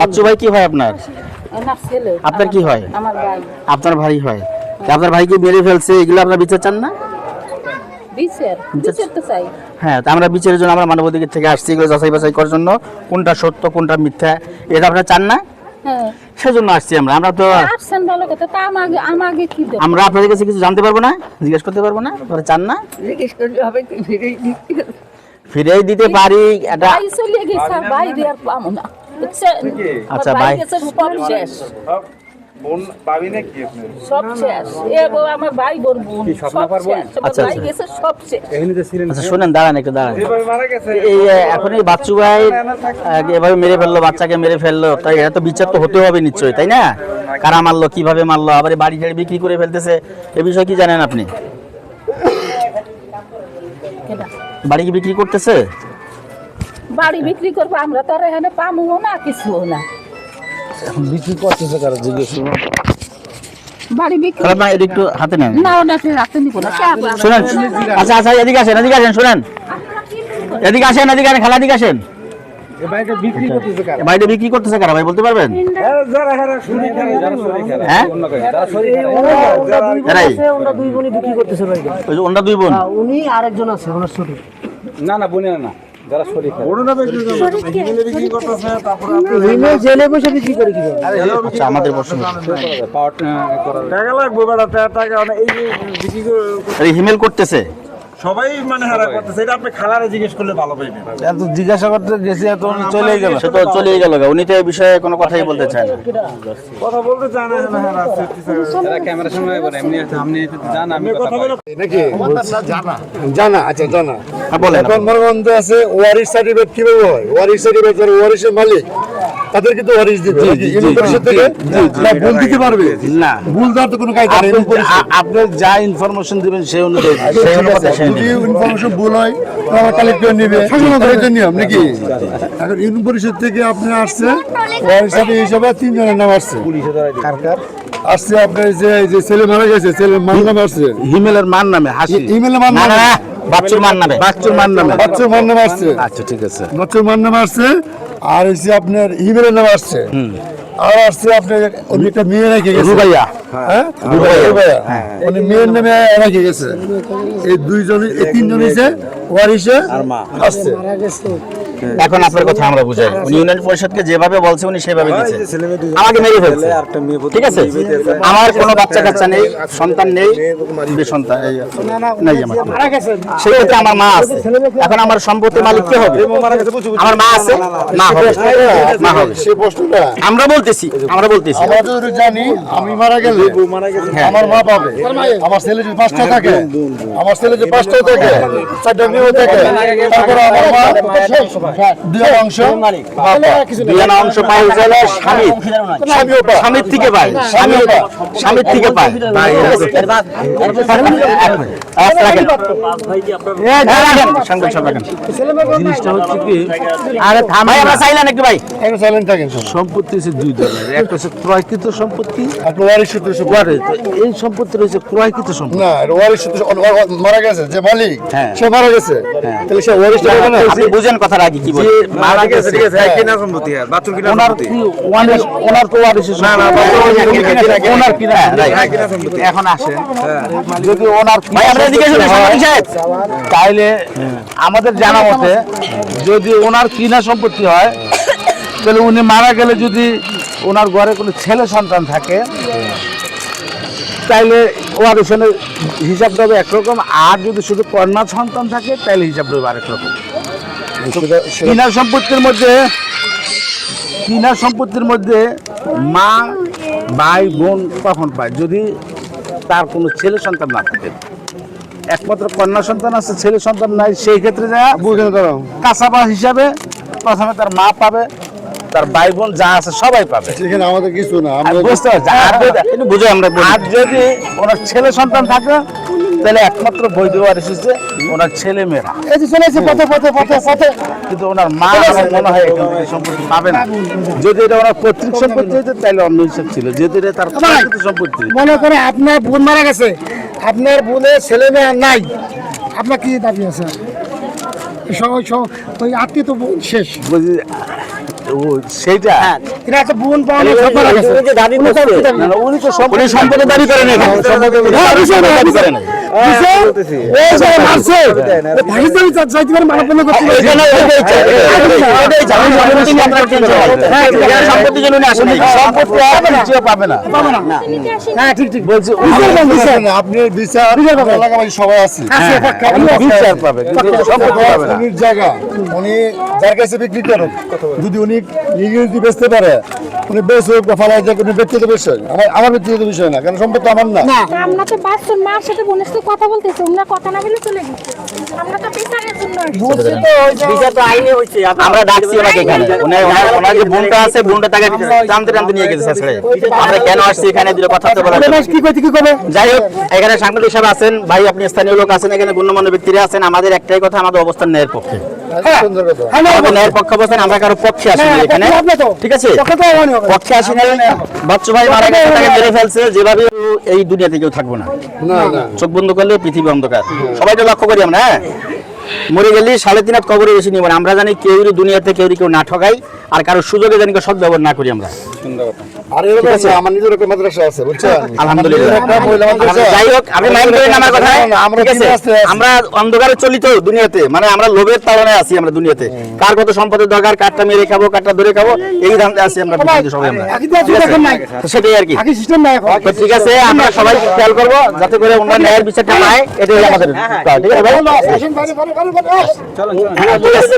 বাচ্চু ভাই কি হয় আপনার? আমার ছেলে। আপনার কি হয়? আমার ভাই। আপনার ভাই হয়। আপনার ভাইকে মেরে ফেলছে এগুলো আপনার বিচার চান না? বিচার। বিচার তো চাই। হ্যাঁ তা আমরা বিচারের জন্য আমরা মানবাধিকার থেকে আসছি এগুলো যাচাই বাছাই করার জন্য। কোনটা সত্য কোনটা মিথ্যা এটা আপনারা চান না? হ্যাঁ। সেজন্য আসছি আমরা। আমরা তো আসছেন ভালো কথা। তা আমাকে আমাকে কি দেবো আমরা আপনাদের কাছে কিছু জানতে পারব না? জিজ্ঞেস করতে পারব না? আপনারা চান না? জিজ্ঞেস করলে হবে কি? ফিরেই দিতে হবে। ফিরেই দিতে পারি। এটা আচ্ছা, ভাই। সব শেষ। বোন নাকি আপনি সব শেষ। এ বউ আমার ভাই বোন বোন। সব শেষ। আমার আচ্ছা, ভাই আচ্ছা। গেছে সব শেষ। আচ্ছা শোনেন দাঁড়ান একটু দাঁড়ান। মারা গেছে? এই এখন এই বাচ্চু ভাই এভাবে মেরে ফেলল বাচ্চাকে মেরে ফেলল তাই এটা তো বিচার তো হতে হবে নিশ্চয়ই তাই না? কারা মারলো কীভাবে মারলো আবার বাড়ি টাড়ি বিক্রি করে ফেলতেছে এ বিষয়ে কি জানেন আপনি? বাড়ি কি বিক্রি করতেছে? বাড়ি বিক্রি করব আমরা তো আর এখানে পামু না কিছু না। বিক্রি করতেছে কারও? জিজ্ঞেস করুন। বাড়ি বিক্রি খালাম্মা এটা একটু হাতে নেন। না ওনাকে রাখতে নিব না শুনেন। আচ্ছা আচ্ছা এদিকে আসেন এদিকে আসেন শুনেন। এদিকে আসেন এদিকে আসেন খালা এদিকে আসেন। এ বিক্রি করতেছে কারও? বাড়িটা বিক্রি করতেছে কারা? ভাই বলতে পারবেন? যারা হারা শুনি যারা শুনি খেলা। হ্যাঁ? দুই ওনারা বোন। উনি আরেকজন আছে ওনার ছোট। না না বোনের না। যারা শরীর বড়রা বিক্রি বিক্রি করতেছে তারপরে রিমে জেলে বসে বিক্রি করে কি আচ্ছা আমাদের প্রশ্ন টাকা লাগবে বেড়া টাকা অনেক এই যে এই হিমেল করতেছে। সবাই মানে হারা করতেছে এটা আপনি খালারে জিজ্ঞেস করলে ভালো পাইবেন এত জিজ্ঞাসা করতে গেছি এত উনি চলেই গেল। সে তো চলেই গেল উনি তো এই বিষয়ে কোনো কথাই বলতে চায় না। কথা বলতে জানে না হারা তারা ক্যামেরার সামনে করে এমনি আপনি জান আমি কথা বলি। নাকি জানা। আচ্ছা জানা। হ্যাঁ, বলেন। এখন মনে মধ্যে আছে ওয়ারিশ সার্টিফিকেট কীভাবে হয়? ওয়ারিশ সার্টিফিকেট যারা ওয়ারিশের মালিক তাদের কিন্তু ওয়ারিশ দিবে। ইউনিয়ন পরিষদ থেকে না ভুল দিতে পারবে। না। ভুল দেওয়ার তো কোনো। আ- আপনি যা ইনফরমেশন দিবেন সেই অনুযায়ী সেই অনুপাতে সে যদি ইনফরমেশন ভুল হয় তো আমার কালেক্টর নিবে। কালেক্টর নিয়ম নাকি? এখন ইউনিয়ন পরিষদ থেকে আপনি আসছে ওয়ারিশ হিসাবে তিনজনের নাম আসছে। কার কার? আসছে আপনার যে যে ছেলে মারা গেছে ছেলে মান নাম আসছে। হিমেলের মান নামে হাসি। ইমেলে মান না নাম? বাচ্চুর মান নামে। বাচ্চুর মান নামে। বাচ্চার মান নাম আসছে। আচ্ছা ঠিক আছে। বাচ্চার মান নাম আসছে। আর হচ্ছে আপনার ইমেলের নাম আসছে। আর আসছে আপনার উনি একটা মেয়ে রেখে গেছে। রুবাইয়া। হ্যাঁ? রুবাইয়া। উনি মেয়ের নামে রেখে গেছে। এই দুইজন এই তিনজন হচ্ছে ওয়ারিসে আর মা। আসছে। এখন আপনার কথা আমরা বুঝাই উনি ইউনিয়ন পরিষদকে যেভাবে বলছে উনি সেভাবে দিচ্ছে আমাকে মেরে ফেলছে ঠিক আছে আমার কোনো বাচ্চা কাচ্চা নেই সন্তান নেই সন্তান এই নাই আমার সেই ক্ষেত্রে আমার মা আছে এখন আমার সম্পত্তির মালিক কে হবে আমার মা আছে মা হবে মা হবে সে প্রশ্নটা আমরা বলতেছি আমরা বলতেছি আমরা তো জানি আমি মারা গেলে আমার মা পাবে আমার ছেলে যদি পাঁচটা থাকে আমার ছেলে যদি পাঁচটা থাকে চারটা মেয়ে থাকে তারপরে আমার মা দুই অংশ। দুই অংশ পাই হলো স্বামী। স্বামীর থেকে পায়। স্বামীও স্বামীর থেকে। হ্যাঁ, সব সম্পত্তি হচ্ছে দুই ধরনের। একটা হচ্ছে ক্রয়কৃত সম্পত্তি এই সম্পত্তি রয়েছে ক্রয়কৃত সম্পত্তি। মারা গেছে যে মালিক হ্যাঁ। সে মারা গেছে। তাহলে সে ওয়ারিশ হবে না আপনি বুঝেন কথার আগে। কি বলে মারা গেছে। ঠিক আছে একই সম্পত্তি আর কিনা সম্পত্তি। ওনার ওনার তো ওয়ারিশের না না ওনার কিনা কিনা সম্পত্তি। এখন আসেন। যদি ওনার ভাই আমরা এদিকে শুনুন সাহেব। তাইলে আমাদের জানা মতে যদি ওনার কিনা সম্পত্তি হয় তাহলে উনি মারা গেলে যদি ওনার ঘরে কোনো ছেলে সন্তান থাকে তাইলে ওয়ারিশনের হিসাব দেবে একরকম। আর যদি শুধু কন্যা সন্তান থাকে তাহলে হিসাব হবে আরেক রকম। কিনা সম্পত্তির মধ্যে কিনা সম্পত্তির মধ্যে মা ভাই বোন কখন পায়? যদি তার কোনো ছেলে সন্তান না থাকে। একমাত্র কন্যা সন্তান আছে ছেলে সন্তান নাই সেই ক্ষেত্রে যা বুঝে করো কাঁচাবা হিসাবে প্রথমে তার মা পাবে তার ভাই বোন যা আছে সবাই পাবে। সেখানে আমাদের কিছু না বুঝতে পারছি। আর যদি ওনার ছেলে সন্তান থাকে তাহলে একমাত্র বৈধ ওয়ারিশ হচ্ছে ওনার ছেলে মেয়েরা এই যে চলে এসে পথে পথে পথে পথে। কিন্তু ওনার মা আমার মনে হয় এখান থেকে সম্পত্তি পাবে না। যদি এটা ওনার পৈতৃক সম্পত্তি হতো তাহলে অন্য হিসাব ছিল। যেহেতু এটা তার সম্পত্তি মনে করে আপনার বোন মারা গেছে আপনার বোনের ছেলে মেয়ে নাই। আপনার কি দাবি আছে? ওই আত্মীয় তো বোন শেষ। বুঝি সেইটা? একটা বোন উনি তো সম্পদ সম্পদের দাবি করেন। হ্যাঁ, না। দাবি করেন। হয়। হ্যাঁ আপনি বিচার এলাকাবাসী সবাই আছে। বিচার পাবে উনির জায়গা উনি যার কাছে বিক্রি করেন যদি উনি যদি বেচতে পারে উনি বেচুক বা ফালাই যাক উনি ব্যক্তিগত বিষয় আমার আমার ব্যক্তিগত বিষয় না কারণ সম্পত্তি আমার না না আমরা তো বাচ্চার মার সাথে বোনের সাথে কথা বলতেছি তোমরা কথা না বলে চলে গেছে আমরা তো আসছি। আমরা ডাকছি ওনাকে এখানে। ওনার- ওনার যে বোনটা আছে বোনটা তাকে টানতে টানতে নিয়ে গেছে ছেড়ে আমরা কেন আসছি এখানে দুটো কথা তো বলার জন্য। কি কইতে কি করবে যাই হোক এখানে সাংবাদিক সাহেব আছেন ভাই আপনি স্থানীয় লোক আছেন এখানে গণ্যমান্য ব্যক্তিরা আছেন আমাদের একটাই কথা আমাদের অবস্থান ন্যায়ের পক্ষে। সুন্দর কথা হ্যাঁ, না, আমাদের ন্যায়ের পক্ষে অবস্থান আমরা কারও পক্ষে আসি হ্যাঁ, এখানে। ঠিক আছে? পক্ষে তো হয়নি হবে। পক্ষে আসি না বাচ্চু ভাই মারা গেছে তাকে মেরে ফেলছে যেভাবে এই দুনিয়াতে কেউ থাকব না। চোখ বন্ধ করলে পৃথিবী অন্ধকার। সবাই তো লক্ষ্য করি আমরা হ্যাঁ? মরে গেলে সাড়ে তিন হাত কবরে বেশি নিব আমরা জানি কেউ দুনিয়াতে কেউ কেউ না ঠকাই আর কারও সুযোগে জানি কেউ সদ্ব্যবহার না করি আমরা। আর এরকম না, আমার নিজের একটা মাদ্রাসা আছে বুঝছেন আলহামদুলিল্লাহ। নিজের একটা মহিলা মাদ্রাসা যাই হোক আমি মাইন্ড করি আমার কথা আমরা ঠিক আছে? আস্তে- আমরা অন্ধকারে চলিত দুনিয়াতে মানে আমরা লোভের তাড়নায় আছি আমরা দুনিয়াতে। কার কত সম্পদের দরকার কারটা মেরে খাব কারটা ধরে খাব এই ধান্দে আছি আমরা সবাই আমরা। আগে তো আছে, এখন নাই। তো সেটাই আর কি। সিস্টেম নাই তো ঠিক আছে আমরা সবাই খেয়াল করব যাতে করে ওনার ন্যায়ের বিচারটা পায় এটাই আমাদের ঠিক আছে ভাই? বাড়ি, আস। ঠিক আছে